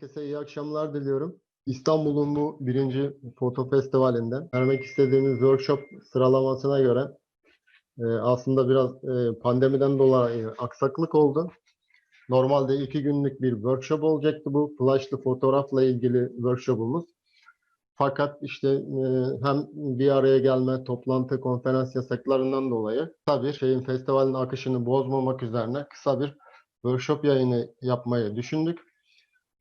Herkese iyi akşamlar diliyorum. İstanbul'un bu birinci foto festivalinden vermek istediğimiz workshop sıralamasına göre e, aslında biraz e, pandemiden dolayı aksaklık oldu. Normalde iki günlük bir workshop olacaktı bu flashlı fotoğrafla ilgili workshopumuz. Fakat işte e, hem bir araya gelme, toplantı, konferans yasaklarından dolayı tabii şeyin festivalin akışını bozmamak üzerine kısa bir workshop yayını yapmayı düşündük.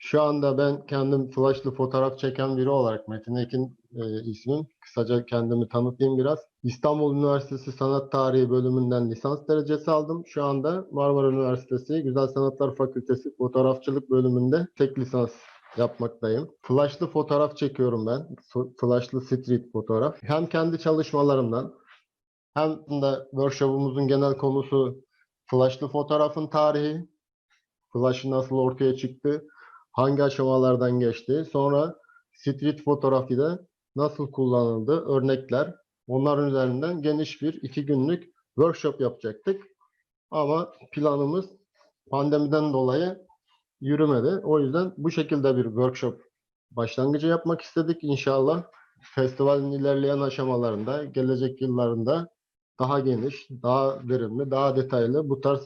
Şu anda ben kendim flashlı fotoğraf çeken biri olarak Metin Ekin e, ismim. Kısaca kendimi tanıtayım biraz. İstanbul Üniversitesi Sanat Tarihi bölümünden lisans derecesi aldım. Şu anda Marmara Üniversitesi Güzel Sanatlar Fakültesi Fotoğrafçılık bölümünde tek lisans yapmaktayım. Flashlı fotoğraf çekiyorum ben. Flashlı street fotoğraf. Hem kendi çalışmalarımdan hem de workshop'umuzun genel konusu flashlı fotoğrafın tarihi, flash'ı nasıl ortaya çıktı, hangi aşamalardan geçti, sonra street fotoğrafide nasıl kullanıldı, örnekler, onların üzerinden geniş bir iki günlük workshop yapacaktık. Ama planımız pandemiden dolayı yürümedi. O yüzden bu şekilde bir workshop başlangıcı yapmak istedik. İnşallah festivalin ilerleyen aşamalarında, gelecek yıllarında daha geniş, daha verimli, daha detaylı bu tarz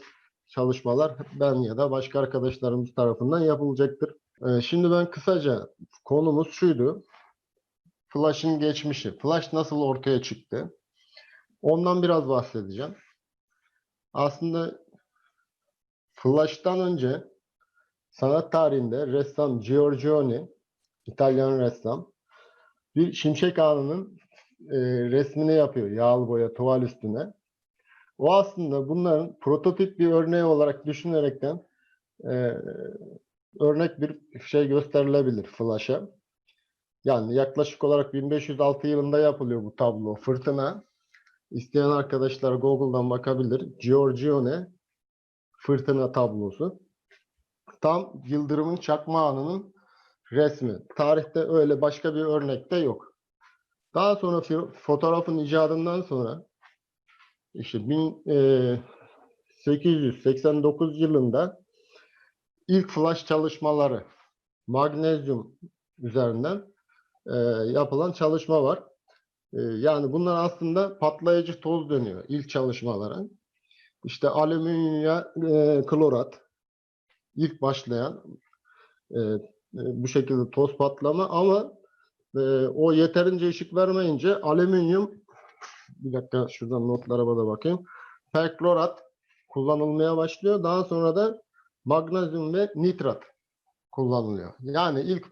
çalışmalar ben ya da başka arkadaşlarımız tarafından yapılacaktır. Ee, Şimdi ben kısaca konumuz şuydu. Flash'ın geçmişi. Flash nasıl ortaya çıktı? Ondan biraz bahsedeceğim. Aslında Flash'tan önce sanat tarihinde ressam Giorgione, İtalyan ressam, bir şimşek ağının e, resmini yapıyor yağlı boya tuval üstüne. O aslında bunların prototip bir örneği olarak düşünerekten e, örnek bir şey gösterilebilir Flash'a. Yani yaklaşık olarak 1506 yılında yapılıyor bu tablo. Fırtına. İsteyen arkadaşlar Google'dan bakabilir. Giorgione Fırtına tablosu. Tam Yıldırım'ın çakma anının resmi. Tarihte öyle başka bir örnek de yok. Daha sonra fotoğrafın icadından sonra işte e, 1889 yılında ilk flash çalışmaları magnezyum üzerinden e, yapılan çalışma var. E, yani bunlar aslında patlayıcı toz deniyor ilk çalışmalara. İşte alüminyumya e, klorat ilk başlayan e, e, bu şekilde toz patlama ama e, o yeterince ışık vermeyince alüminyum bir dakika şuradan notlara da bakayım. Perklorat kullanılmaya başlıyor. Daha sonra da magnezyum ve nitrat kullanılıyor. Yani ilk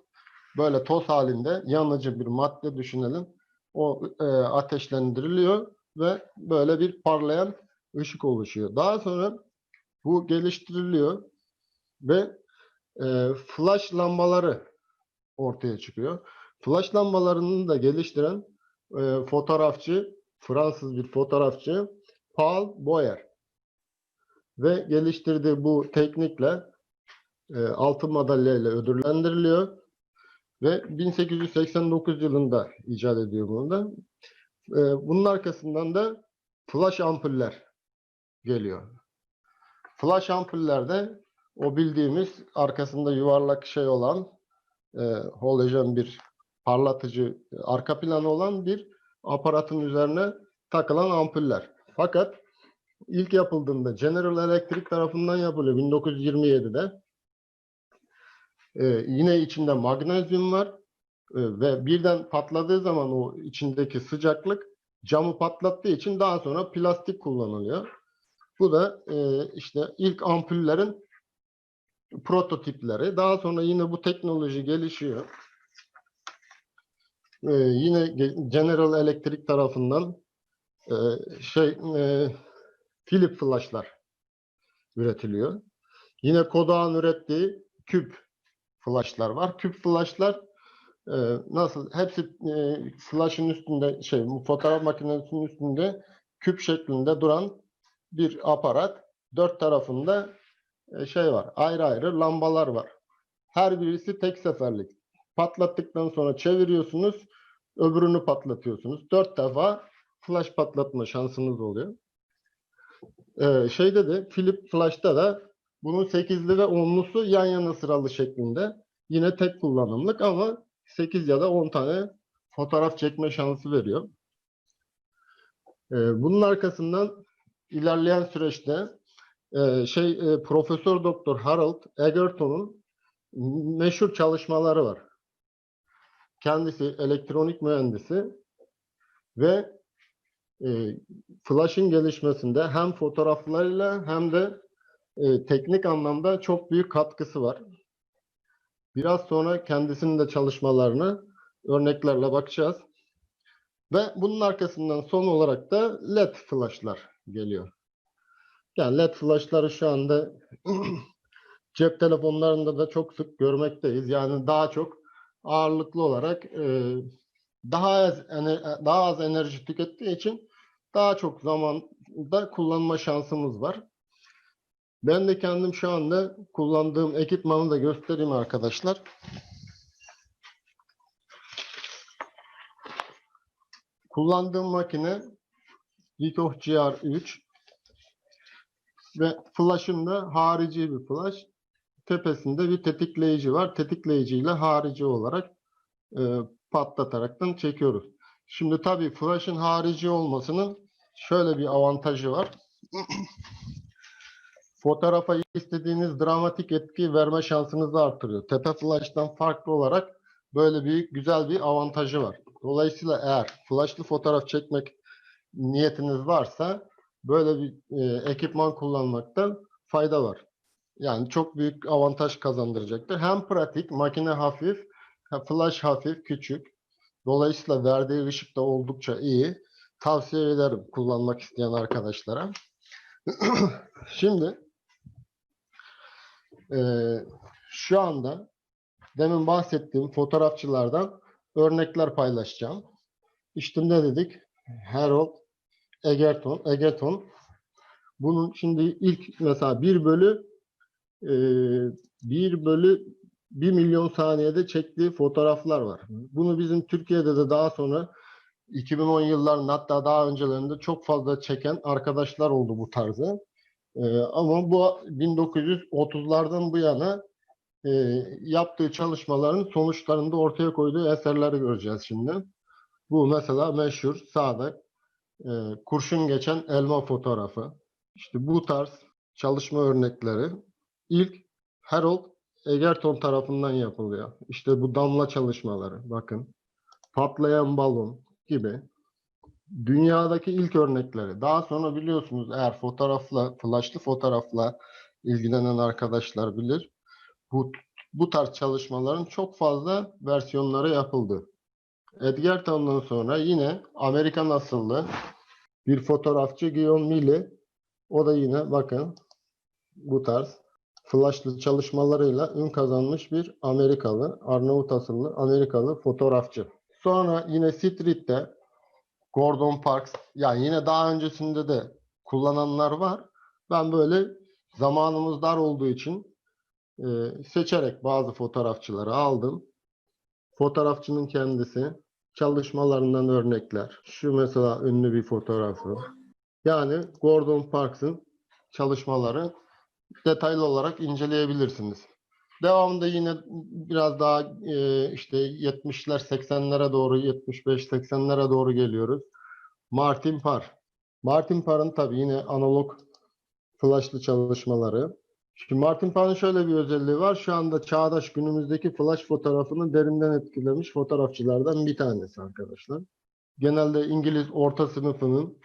böyle toz halinde yanıcı bir madde düşünelim. O e, ateşlendiriliyor ve böyle bir parlayan ışık oluşuyor. Daha sonra bu geliştiriliyor ve e, flash lambaları ortaya çıkıyor. Flash lambalarını da geliştiren e, fotoğrafçı, Fransız bir fotoğrafçı Paul Boyer ve geliştirdiği bu teknikle e, altın madalya ile ödüllendiriliyor ve 1889 yılında icat ediyor bunu da. E, bunun arkasından da flash ampuller geliyor. Flash ampullerde o bildiğimiz arkasında yuvarlak şey olan e, halojen bir parlatıcı arka planı olan bir aparatın üzerine takılan ampuller. Fakat ilk yapıldığında General Electric tarafından yapılıyor 1927'de. Ee, yine içinde magnezyum var Ee, ve birden patladığı zaman o içindeki sıcaklık camı patlattığı için daha sonra plastik kullanılıyor. Bu da e, işte ilk ampullerin prototipleri. Daha sonra yine bu teknoloji gelişiyor. Ee, yine Ge- General Electric tarafından e, şey e, Philip flashlar üretiliyor. Yine Kodak'ın ürettiği küp flashlar var. Küp flashlar e, nasıl? Hepsi e, flash'ın üstünde şey fotoğraf makinesinin üstünde küp şeklinde duran bir aparat. Dört tarafında e, şey var. Ayrı ayrı lambalar var. Her birisi tek seferlik. Patlattıktan sonra çeviriyorsunuz. Öbürünü patlatıyorsunuz. Dört defa flash patlatma şansınız oluyor. Ee, şeyde de Philip Flash'ta da bunun 8'li ve 10'lusu yan yana sıralı şeklinde Yine tek kullanımlık ama 8 ya da 10 tane fotoğraf çekme şansı veriyor. Ee, bunun arkasından ilerleyen süreçte e, şey e, Profesör Doktor Harold Egerton'un meşhur çalışmaları var. Kendisi elektronik mühendisi ve e, Flash'ın gelişmesinde hem fotoğraflarıyla hem de e, teknik anlamda çok büyük katkısı var. Biraz sonra kendisinin de çalışmalarını örneklerle bakacağız. Ve bunun arkasından son olarak da LED flashlar geliyor. Yani LED flashları şu anda cep telefonlarında da çok sık görmekteyiz. Yani daha çok ağırlıklı olarak e, daha az daha az enerji tükettiği için daha çok zamanda kullanma şansımız var. Ben de kendim şu anda kullandığım ekipmanı da göstereyim arkadaşlar. Kullandığım makine Vitoh GR3 ve flash'ım da harici bir flash. Tepesinde bir tetikleyici var. Tetikleyiciyle harici olarak e, patlataraktan çekiyoruz. Şimdi tabii flash'ın harici olmasının şöyle bir avantajı var. Fotoğrafa istediğiniz dramatik etki verme şansınızı artırıyor. Tepe flash'tan farklı olarak böyle bir güzel bir avantajı var. Dolayısıyla eğer flashlı fotoğraf çekmek niyetiniz varsa böyle bir e, ekipman kullanmakta fayda var. Yani çok büyük avantaj kazandıracaktır. Hem pratik, makine hafif, ha, flash hafif, küçük. Dolayısıyla verdiği ışık da oldukça iyi. Tavsiye ederim kullanmak isteyen arkadaşlara. Şimdi eee, şu anda demin bahsettiğim fotoğrafçılardan örnekler paylaşacağım. İşte ne dedik? Harold Egerton. Egerton. Bunun şimdi ilk mesela 1 bölü eee 1 bölü 1 milyon saniyede çektiği fotoğraflar var. Bunu bizim Türkiye'de de daha sonra 2010 yıllarında hatta daha öncelerinde çok fazla çeken arkadaşlar oldu bu tarzı. Ee, ama bu 1930'lardan bu yana e, yaptığı çalışmaların sonuçlarında ortaya koyduğu eserleri göreceğiz şimdi. Bu mesela meşhur sağda e, kurşun geçen elma fotoğrafı. İşte bu tarz çalışma örnekleri ilk Harold Egerton tarafından yapılıyor. İşte bu damla çalışmaları bakın. Patlayan balon gibi dünyadaki ilk örnekleri. Daha sonra biliyorsunuz eğer fotoğrafla, flashlı fotoğrafla ilgilenen arkadaşlar bilir. Bu, bu tarz çalışmaların çok fazla versiyonları yapıldı. Edgerton'dan sonra yine Amerikan asıllı bir fotoğrafçı Guillaume Milly. O da yine bakın bu tarz flashlı çalışmalarıyla ün kazanmış bir Amerikalı, Arnavut asıllı Amerikalı fotoğrafçı. Sonra yine Street'te Gordon Parks, yani yine daha öncesinde de kullananlar var. Ben böyle zamanımız dar olduğu için e, seçerek bazı fotoğrafçıları aldım. Fotoğrafçının kendisi, çalışmalarından örnekler. Şu mesela ünlü bir fotoğrafı. Yani Gordon Parks'ın çalışmaları detaylı olarak inceleyebilirsiniz. Devamında yine biraz daha e, işte 70'ler 80'lere doğru 75-80'lere doğru geliyoruz. Martin Parr. Martin Parr'ın tabii yine analog flashlı çalışmaları. Şimdi Martin Parr'ın şöyle bir özelliği var. Şu anda çağdaş günümüzdeki flash fotoğrafını derinden etkilemiş fotoğrafçılardan bir tanesi arkadaşlar. Genelde İngiliz orta sınıfının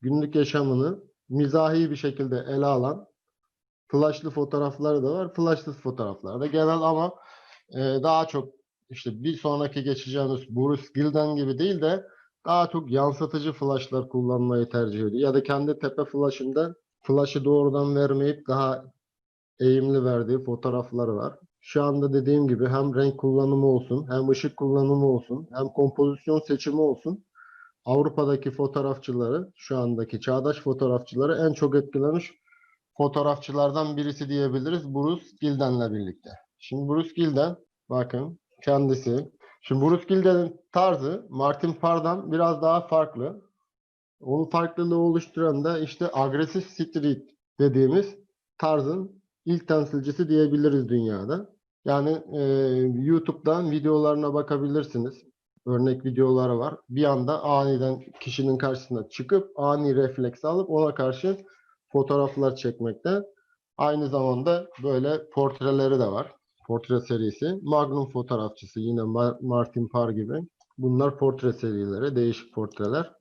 günlük yaşamını mizahi bir şekilde ele alan flashlı fotoğrafları da var. Flashsız fotoğraflar da genel ama e, daha çok işte bir sonraki geçeceğimiz Bruce Gilden gibi değil de daha çok yansıtıcı flashlar kullanmayı tercih ediyor. Ya da kendi tepe flashında flash'ı doğrudan vermeyip daha eğimli verdiği fotoğrafları var. Şu anda dediğim gibi hem renk kullanımı olsun, hem ışık kullanımı olsun, hem kompozisyon seçimi olsun. Avrupa'daki fotoğrafçıları, şu andaki çağdaş fotoğrafçıları en çok etkilemiş fotoğrafçılardan birisi diyebiliriz Bruce Gilden'le birlikte. Şimdi Bruce Gilden bakın kendisi. Şimdi Bruce Gilden'in tarzı Martin Parr'dan biraz daha farklı. Onun farklılığı oluşturan da işte agresif street dediğimiz tarzın ilk temsilcisi diyebiliriz dünyada. Yani e, YouTube'dan videolarına bakabilirsiniz. Örnek videoları var. Bir anda aniden kişinin karşısına çıkıp ani refleks alıp ona karşı fotoğraflar çekmekte. Aynı zamanda böyle portreleri de var. Portre serisi. Magnum fotoğrafçısı yine Ma- Martin Parr gibi. Bunlar portre serileri, değişik portreler.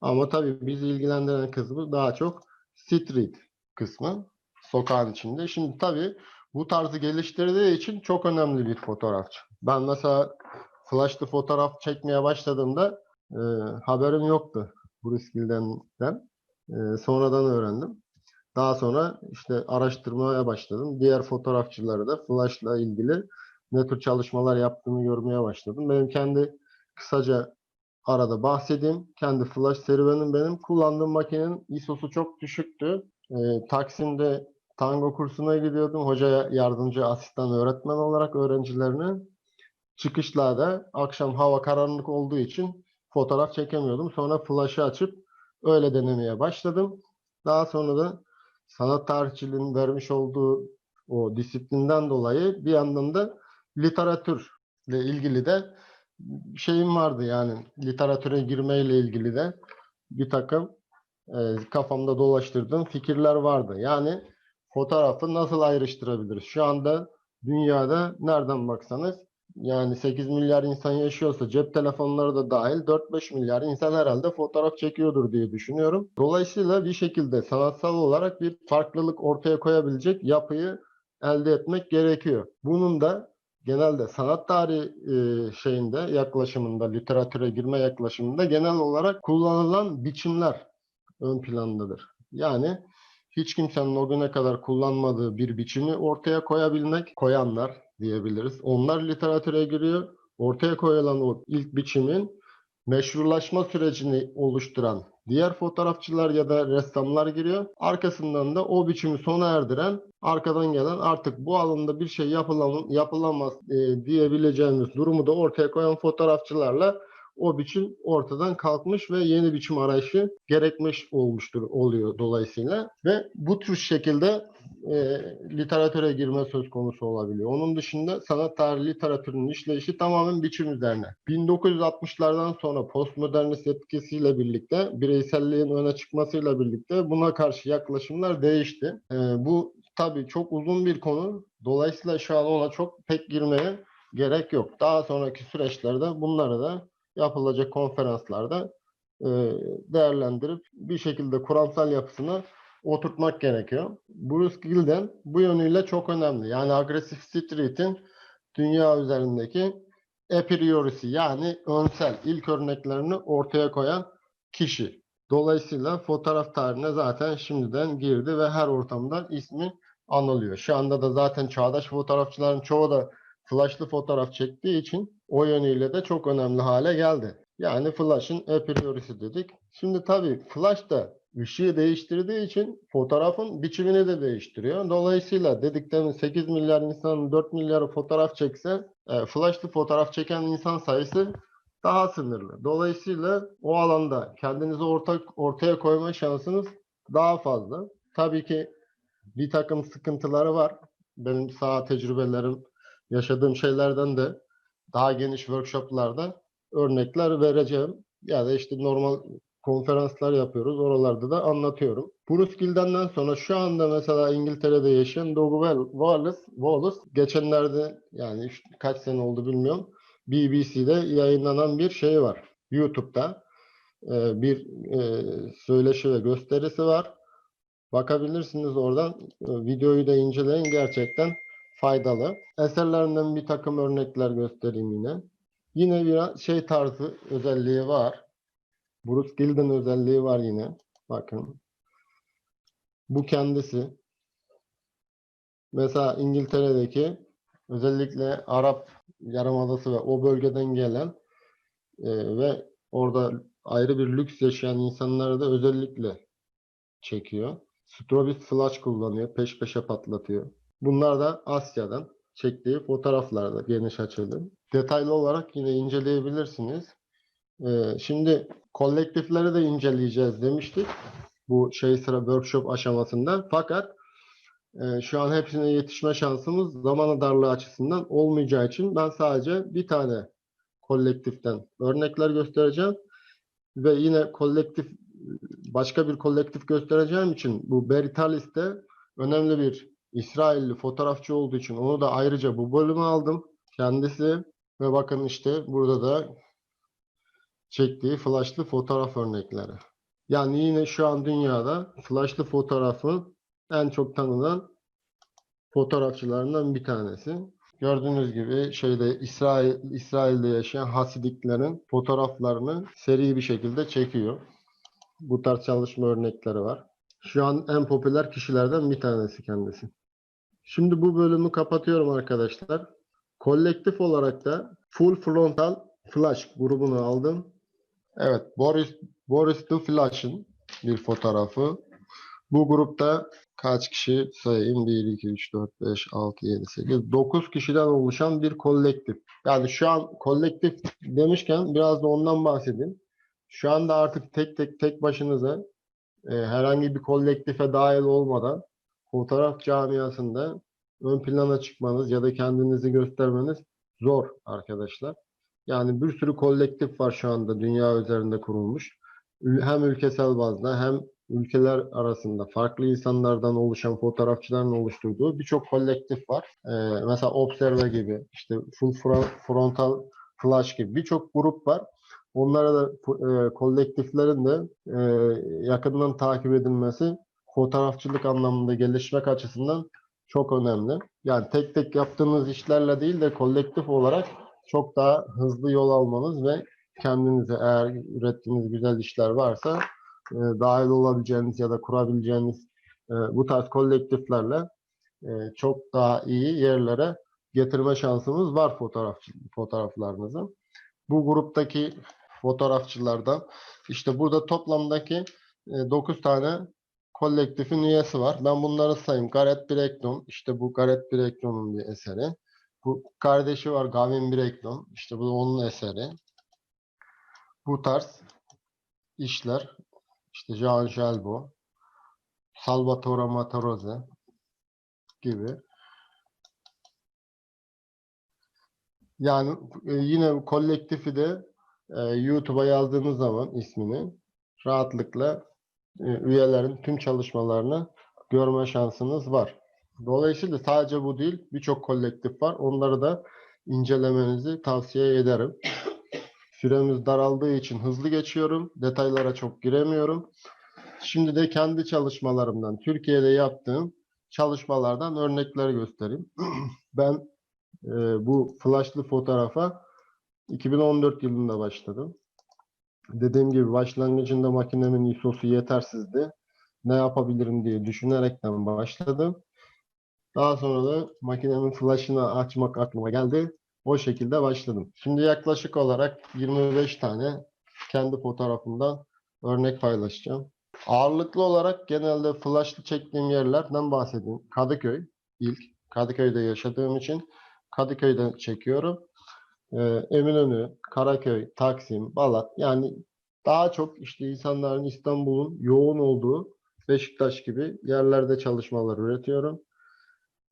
Ama tabii bizi ilgilendiren kısmı daha çok street kısmı. Sokağın içinde. Şimdi tabii bu tarzı geliştirdiği için çok önemli bir fotoğrafçı. Ben mesela flashlı fotoğraf çekmeye başladığımda e, haberim yoktu Bruce Gilden'den. E, sonradan öğrendim. Daha sonra işte araştırmaya başladım. Diğer fotoğrafçıları da flashla ilgili ne tür çalışmalar yaptığını görmeye başladım. Benim kendi kısaca arada bahsedeyim. Kendi flash serüvenim benim. Kullandığım makinenin ISO'su çok düşüktü. E, Taksim'de tango kursuna gidiyordum. Hocaya yardımcı asistan öğretmen olarak öğrencilerine. Çıkışlarda akşam hava karanlık olduğu için fotoğraf çekemiyordum. Sonra flash'ı açıp öyle denemeye başladım. Daha sonra da sanat tarihçiliğinin vermiş olduğu o disiplinden dolayı bir yandan da literatürle ilgili de şeyim vardı yani literatüre girmeyle ilgili de bir takım e, kafamda dolaştırdığım fikirler vardı. Yani fotoğrafı nasıl ayrıştırabiliriz? Şu anda dünyada nereden baksanız yani 8 milyar insan yaşıyorsa cep telefonları da dahil 4-5 milyar insan herhalde fotoğraf çekiyordur diye düşünüyorum. Dolayısıyla bir şekilde sanatsal olarak bir farklılık ortaya koyabilecek yapıyı elde etmek gerekiyor. Bunun da genelde sanat tarihi e, şeyinde yaklaşımında, literatüre girme yaklaşımında genel olarak kullanılan biçimler ön plandadır. Yani hiç kimsenin o güne kadar kullanmadığı bir biçimi ortaya koyabilmek, koyanlar diyebiliriz. Onlar literatüre giriyor. Ortaya koyulan o ilk biçimin meşrulaşma sürecini oluşturan diğer fotoğrafçılar ya da ressamlar giriyor. Arkasından da o biçimi sona erdiren, arkadan gelen artık bu alanda bir şey yapılam yapılamaz e, diyebileceğimiz durumu da ortaya koyan fotoğrafçılarla o biçim ortadan kalkmış ve yeni biçim arayışı gerekmiş olmuştur oluyor dolayısıyla ve bu tür şekilde e, literatüre girme söz konusu olabiliyor. Onun dışında sanat tarihi literatürünün işleyişi tamamen biçim üzerine. 1960'lardan sonra postmodernist etkisiyle birlikte bireyselliğin öne çıkmasıyla birlikte buna karşı yaklaşımlar değişti. E, bu tabii çok uzun bir konu. Dolayısıyla şu an ona çok pek girmeye gerek yok. Daha sonraki süreçlerde bunları da yapılacak konferanslarda e, değerlendirip bir şekilde kuramsal yapısını oturtmak gerekiyor. Bruce Gilden bu yönüyle çok önemli. Yani agresif street'in dünya üzerindeki epriorisi yani önsel ilk örneklerini ortaya koyan kişi. Dolayısıyla fotoğraf tarihine zaten şimdiden girdi ve her ortamda ismi anılıyor. Şu anda da zaten çağdaş fotoğrafçıların çoğu da flashlı fotoğraf çektiği için o yönüyle de çok önemli hale geldi. Yani flash'ın epriorisi dedik. Şimdi tabii flash da ışığı değiştirdiği için fotoğrafın biçimini de değiştiriyor. Dolayısıyla dediklerimiz 8 milyar insanın 4 milyarı fotoğraf çekse e, flashlı fotoğraf çeken insan sayısı daha sınırlı. Dolayısıyla o alanda kendinizi orta, ortaya koyma şansınız daha fazla. Tabii ki bir takım sıkıntıları var. Benim saha tecrübelerim, yaşadığım şeylerden de daha geniş workshoplarda örnekler vereceğim. Ya da işte normal konferanslar yapıyoruz. Oralarda da anlatıyorum. Bruce Gilden'den sonra şu anda mesela İngiltere'de yaşayan Doug Wallace, Wallace geçenlerde yani işte kaç sene oldu bilmiyorum. BBC'de yayınlanan bir şey var. YouTube'da e, bir e, söyleşi ve gösterisi var. Bakabilirsiniz oradan. E, videoyu da inceleyin. Gerçekten faydalı. Eserlerinden bir takım örnekler göstereyim yine. Yine bir şey tarzı özelliği var. Bruce Gilden özelliği var yine. Bakın. Bu kendisi. Mesela İngiltere'deki özellikle Arap Yarımadası ve o bölgeden gelen e, ve orada ayrı bir lüks yaşayan insanları da özellikle çekiyor. Strobist flash kullanıyor. Peş peşe patlatıyor. Bunlar da Asya'dan çektiği fotoğraflarda geniş açılı. Detaylı olarak yine inceleyebilirsiniz. Ee, şimdi kolektifleri de inceleyeceğiz demiştik. Bu şey sıra workshop aşamasında. Fakat e, şu an hepsine yetişme şansımız zamanı darlığı açısından olmayacağı için ben sadece bir tane kolektiften örnekler göstereceğim ve yine kolektif başka bir kolektif göstereceğim için bu Beritalis de önemli bir İsrailli fotoğrafçı olduğu için onu da ayrıca bu bölüme aldım. Kendisi ve bakın işte burada da çektiği flashlı fotoğraf örnekleri. Yani yine şu an dünyada flashlı fotoğrafı en çok tanınan fotoğrafçılarından bir tanesi. Gördüğünüz gibi şeyde İsrail İsrail'de yaşayan Hasidiklerin fotoğraflarını seri bir şekilde çekiyor. Bu tarz çalışma örnekleri var. Şu an en popüler kişilerden bir tanesi kendisi. Şimdi bu bölümü kapatıyorum arkadaşlar. Kolektif olarak da Full Frontal Flash grubunu aldım. Evet, Boris Boris the Flash'ın bir fotoğrafı. Bu grupta kaç kişi sayayım? 1, 2, 3, 4, 5, 6, 7, 8, 9 kişiden oluşan bir kolektif. Yani şu an kolektif demişken biraz da ondan bahsedeyim. Şu anda artık tek tek tek başınıza e, herhangi bir kolektife dahil olmadan fotoğraf camiasında ön plana çıkmanız ya da kendinizi göstermeniz zor arkadaşlar. Yani bir sürü kolektif var şu anda dünya üzerinde kurulmuş. Hem ülkesel bazda hem ülkeler arasında farklı insanlardan oluşan fotoğrafçıların oluşturduğu birçok kolektif var. Ee, mesela Observe gibi, işte Full Fro- Frontal Flash gibi birçok grup var. Onlara da e, kolektiflerin de e, yakından takip edilmesi fotoğrafçılık anlamında gelişmek açısından çok önemli. Yani tek tek yaptığınız işlerle değil de kolektif olarak çok daha hızlı yol almanız ve kendinize eğer ürettiğiniz güzel işler varsa e, dahil olabileceğiniz ya da kurabileceğiniz e, bu tarz kolektiflerle e, çok daha iyi yerlere getirme şansımız var fotoğraf fotoğraflarınızı. Bu gruptaki fotoğrafçılardan işte burada toplamdaki 9 tane kolektifin üyesi var. Ben bunları sayayım. Gareth Breckton, işte bu Gareth Breckton'un bir eseri. Bu kardeşi var Gavin Breckton, işte bu da onun eseri. Bu tarz işler, işte Jean Gelbo, Salvatore Matarose gibi. Yani e, yine kolektifi de e, YouTube'a yazdığınız zaman ismini rahatlıkla üyelerin tüm çalışmalarını görme şansınız var. Dolayısıyla sadece bu değil, birçok kolektif var. Onları da incelemenizi tavsiye ederim. Süremiz daraldığı için hızlı geçiyorum. Detaylara çok giremiyorum. Şimdi de kendi çalışmalarımdan, Türkiye'de yaptığım çalışmalardan örnekler göstereyim. ben e, bu flashlı fotoğrafa 2014 yılında başladım. Dediğim gibi başlangıcında makinemin ISO'su yetersizdi. Ne yapabilirim diye düşünerekten başladım. Daha sonra da makinenin flash'ını açmak aklıma geldi. O şekilde başladım. Şimdi yaklaşık olarak 25 tane kendi fotoğrafımdan örnek paylaşacağım. Ağırlıklı olarak genelde flash'lı çektiğim yerlerden bahsedeyim. Kadıköy ilk. Kadıköy'de yaşadığım için Kadıköy'den çekiyorum. Ee, Eminönü, Karaköy, Taksim, Balat yani daha çok işte insanların İstanbul'un yoğun olduğu Beşiktaş gibi yerlerde çalışmalar üretiyorum.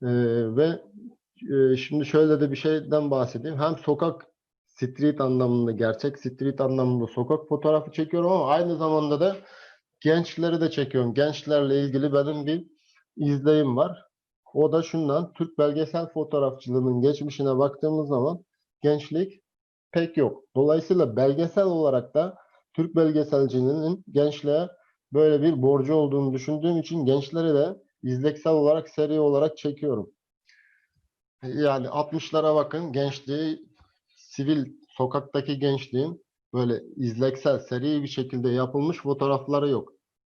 Ee, ve e, şimdi şöyle de bir şeyden bahsedeyim. Hem sokak street anlamında, gerçek street anlamında sokak fotoğrafı çekiyorum ama aynı zamanda da gençleri de çekiyorum. Gençlerle ilgili benim bir izleyim var. O da şundan, Türk belgesel fotoğrafçılığının geçmişine baktığımız zaman gençlik pek yok. Dolayısıyla belgesel olarak da Türk belgeselciliğinin gençliğe böyle bir borcu olduğunu düşündüğüm için gençleri de izleksel olarak seri olarak çekiyorum. Yani 60'lara bakın gençliği sivil sokaktaki gençliğin böyle izleksel seri bir şekilde yapılmış fotoğrafları yok.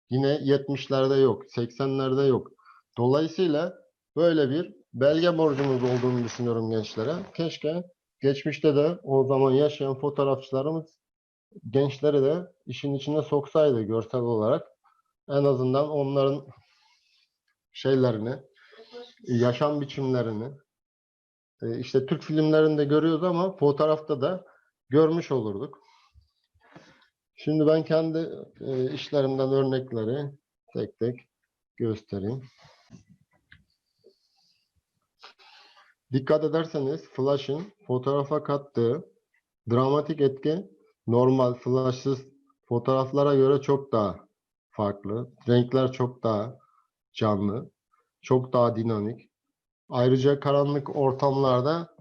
Yine 70'lerde yok, 80'lerde yok. Dolayısıyla böyle bir belge borcumuz olduğunu düşünüyorum gençlere. Keşke geçmişte de o zaman yaşayan fotoğrafçılarımız gençleri de işin içine soksaydı görsel olarak. En azından onların şeylerini, yaşam biçimlerini, e, işte Türk filmlerinde görüyoruz ama fotoğrafta da görmüş olurduk. Şimdi ben kendi e, işlerimden örnekleri tek tek göstereyim. Dikkat ederseniz flash'ın fotoğrafa kattığı dramatik etki normal flashsız fotoğraflara göre çok daha farklı. Renkler çok daha canlı, çok daha dinamik. Ayrıca karanlık ortamlarda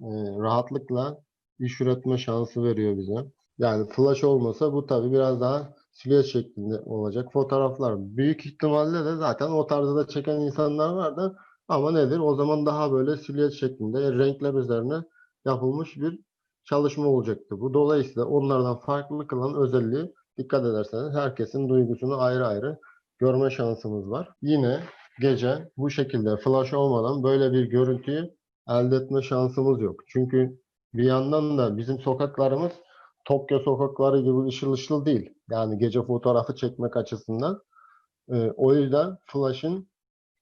e, rahatlıkla iş üretme şansı veriyor bize. Yani flash olmasa bu tabii biraz daha silüet şeklinde olacak fotoğraflar. Büyük ihtimalle de zaten o tarzda da çeken insanlar vardı. Ama nedir? O zaman daha böyle silüet şeklinde renkler üzerine yapılmış bir çalışma olacaktı. Bu dolayısıyla onlardan farklı kılan özelliği dikkat ederseniz herkesin duygusunu ayrı ayrı görme şansımız var. Yine gece bu şekilde flash olmadan böyle bir görüntüyü elde etme şansımız yok. Çünkü bir yandan da bizim sokaklarımız Tokyo sokakları gibi ışıl ışıl değil. Yani gece fotoğrafı çekmek açısından. Ee, o yüzden flash'ın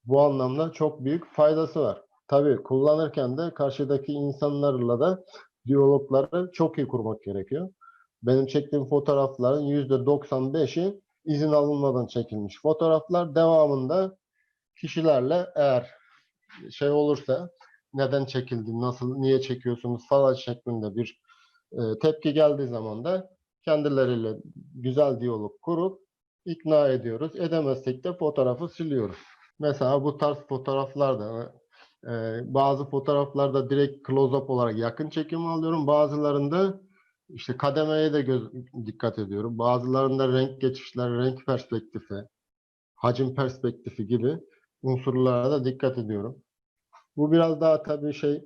bu anlamda çok büyük faydası var. Tabii kullanırken de karşıdaki insanlarla da diyalogları çok iyi kurmak gerekiyor. Benim çektiğim fotoğrafların %95'i izin alınmadan çekilmiş fotoğraflar. Devamında kişilerle eğer şey olursa neden çekildi, nasıl, niye çekiyorsunuz falan şeklinde bir e, tepki geldiği zaman da kendileriyle güzel diyalog kurup ikna ediyoruz. Edemezsek de fotoğrafı siliyoruz. Mesela bu tarz fotoğraflarda e, bazı fotoğraflarda direkt close-up olarak yakın çekim alıyorum. Bazılarında işte kademeye de göz, dikkat ediyorum. Bazılarında renk geçişler, renk perspektifi, hacim perspektifi gibi unsurlara da dikkat ediyorum. Bu biraz daha tabii şey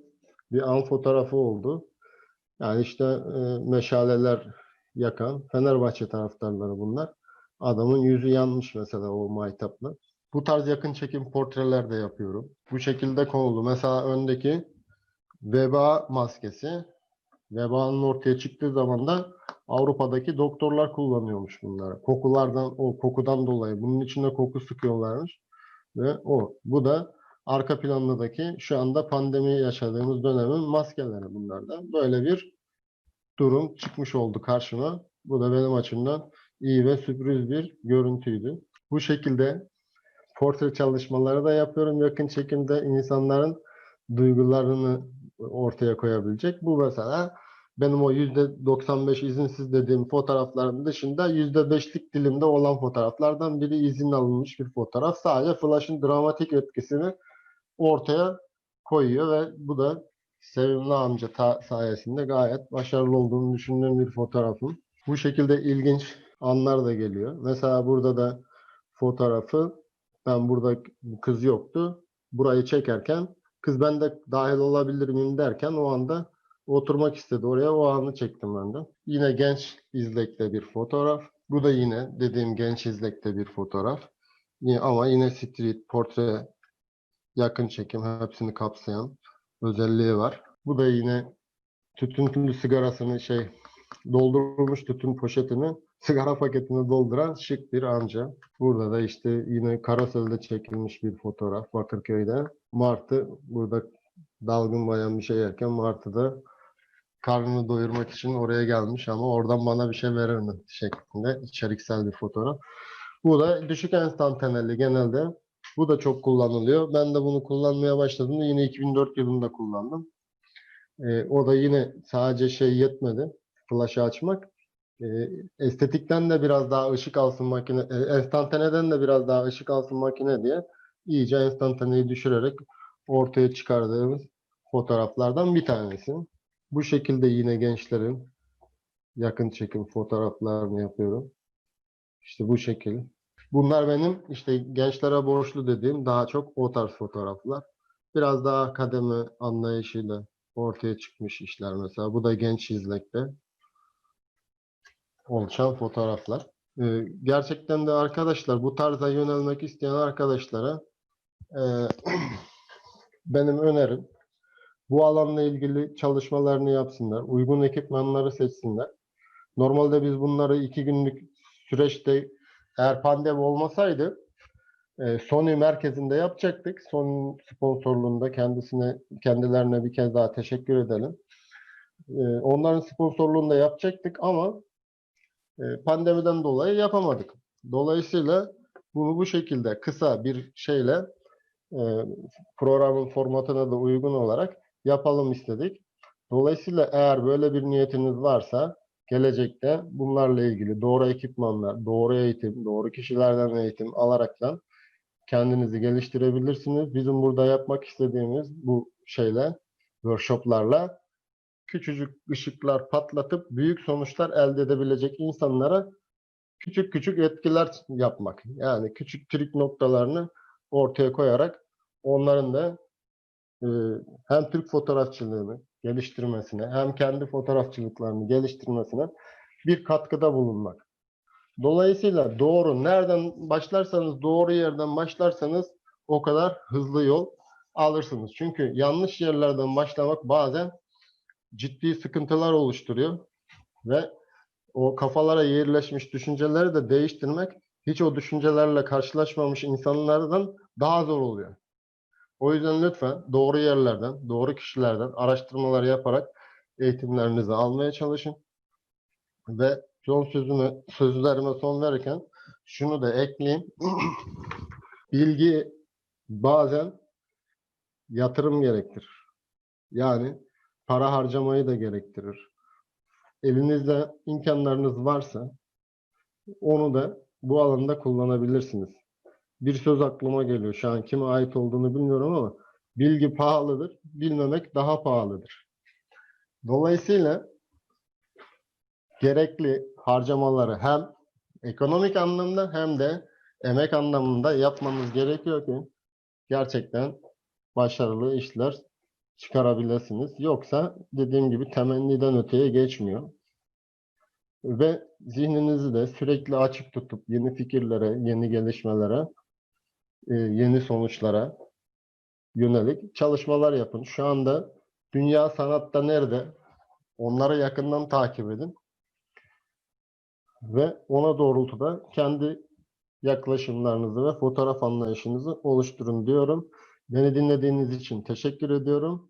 bir an fotoğrafı oldu. Yani işte e, meşaleler yakan Fenerbahçe taraftarları bunlar. Adamın yüzü yanmış mesela o maytapla. Bu tarz yakın çekim portreler de yapıyorum. Bu şekilde konuldu. Mesela öndeki veba maskesi. Vebanın ortaya çıktığı zaman da Avrupa'daki doktorlar kullanıyormuş bunları. Kokulardan, o kokudan dolayı. Bunun içinde koku sıkıyorlarmış. Ve o. Bu da arka plandaki şu anda pandemi yaşadığımız dönemin maskeleri bunlardan. Böyle bir durum çıkmış oldu karşıma. Bu da benim açımdan iyi ve sürpriz bir görüntüydü. Bu şekilde portre çalışmaları da yapıyorum yakın çekimde insanların duygularını ortaya koyabilecek. Bu mesela benim o %95 izinsiz dediğim fotoğrafların dışında %5'lik dilimde olan fotoğraflardan biri izin alınmış bir fotoğraf. Sadece flash'ın dramatik etkisini ortaya koyuyor ve bu da Sevimli amca ta sayesinde gayet başarılı olduğunu düşündüğüm bir fotoğrafım. Bu şekilde ilginç anlar da geliyor. Mesela burada da fotoğrafı ben burada bu kız yoktu. Burayı çekerken kız ben de dahil olabilir miyim derken o anda oturmak istedi oraya. O anı çektim ben de. Yine genç izlekte bir fotoğraf. Bu da yine dediğim genç izlekte bir fotoğraf. Ama yine street, portre, yakın çekim hepsini kapsayan özelliği var. Bu da yine tütün sigarasını şey doldurulmuş tütün poşetini sigara paketini dolduran şık bir amca. Burada da işte yine Karasöl'de çekilmiş bir fotoğraf Bakırköy'de. Martı burada dalgın bayan bir şey yerken Martı da karnını doyurmak için oraya gelmiş ama oradan bana bir şey verir mi şeklinde içeriksel bir fotoğraf. Bu da düşük enstantaneli genelde. Bu da çok kullanılıyor. Ben de bunu kullanmaya başladığımda yine 2004 yılında kullandım. Ee, o da yine sadece şey yetmedi. Flash'ı açmak. Ee, estetikten de biraz daha ışık alsın makine, e, enstantaneden de biraz daha ışık alsın makine diye iyice enstantaneyi düşürerek ortaya çıkardığımız fotoğraflardan bir tanesi. Bu şekilde yine gençlerin yakın çekim fotoğraflarını yapıyorum. İşte bu şekil. Bunlar benim işte gençlere borçlu dediğim daha çok o tarz fotoğraflar. Biraz daha kademe anlayışıyla ortaya çıkmış işler mesela. Bu da genç izlekte oluşan fotoğraflar. Ee, gerçekten de arkadaşlar bu tarza yönelmek isteyen arkadaşlara e, benim önerim bu alanla ilgili çalışmalarını yapsınlar. Uygun ekipmanları seçsinler. Normalde biz bunları iki günlük süreçte eğer pandemi olmasaydı e, Sony merkezinde yapacaktık. Sony sponsorluğunda kendisine kendilerine bir kez daha teşekkür edelim. E, onların sponsorluğunda yapacaktık ama pandemiden dolayı yapamadık. Dolayısıyla bunu bu şekilde kısa bir şeyle e, programın formatına da uygun olarak yapalım istedik. Dolayısıyla eğer böyle bir niyetiniz varsa gelecekte bunlarla ilgili doğru ekipmanlar, doğru eğitim, doğru kişilerden eğitim alaraktan kendinizi geliştirebilirsiniz. Bizim burada yapmak istediğimiz bu şeyle, workshoplarla küçücük ışıklar patlatıp büyük sonuçlar elde edebilecek insanlara küçük küçük etkiler yapmak. Yani küçük trik noktalarını ortaya koyarak onların da e, hem Türk fotoğrafçılığını geliştirmesine hem kendi fotoğrafçılıklarını geliştirmesine bir katkıda bulunmak. Dolayısıyla doğru nereden başlarsanız doğru yerden başlarsanız o kadar hızlı yol alırsınız. Çünkü yanlış yerlerden başlamak bazen ciddi sıkıntılar oluşturuyor ve o kafalara yerleşmiş düşünceleri de değiştirmek hiç o düşüncelerle karşılaşmamış insanlardan daha zor oluyor. O yüzden lütfen doğru yerlerden, doğru kişilerden araştırmalar yaparak eğitimlerinizi almaya çalışın. Ve son sözüme, sözlerime son verirken şunu da ekleyeyim. Bilgi bazen yatırım gerektirir. Yani para harcamayı da gerektirir. Elinizde imkanlarınız varsa onu da bu alanda kullanabilirsiniz. Bir söz aklıma geliyor. Şu an kime ait olduğunu bilmiyorum ama bilgi pahalıdır, bilmemek daha pahalıdır. Dolayısıyla gerekli harcamaları hem ekonomik anlamda hem de emek anlamında yapmamız gerekiyor ki gerçekten başarılı işler çıkarabilirsiniz. Yoksa dediğim gibi temenniden öteye geçmiyor. Ve zihninizi de sürekli açık tutup yeni fikirlere, yeni gelişmelere, e, yeni sonuçlara yönelik çalışmalar yapın. Şu anda dünya sanatta nerede? Onları yakından takip edin. Ve ona doğrultuda kendi yaklaşımlarınızı ve fotoğraf anlayışınızı oluşturun diyorum. Beni dinlediğiniz için teşekkür ediyorum.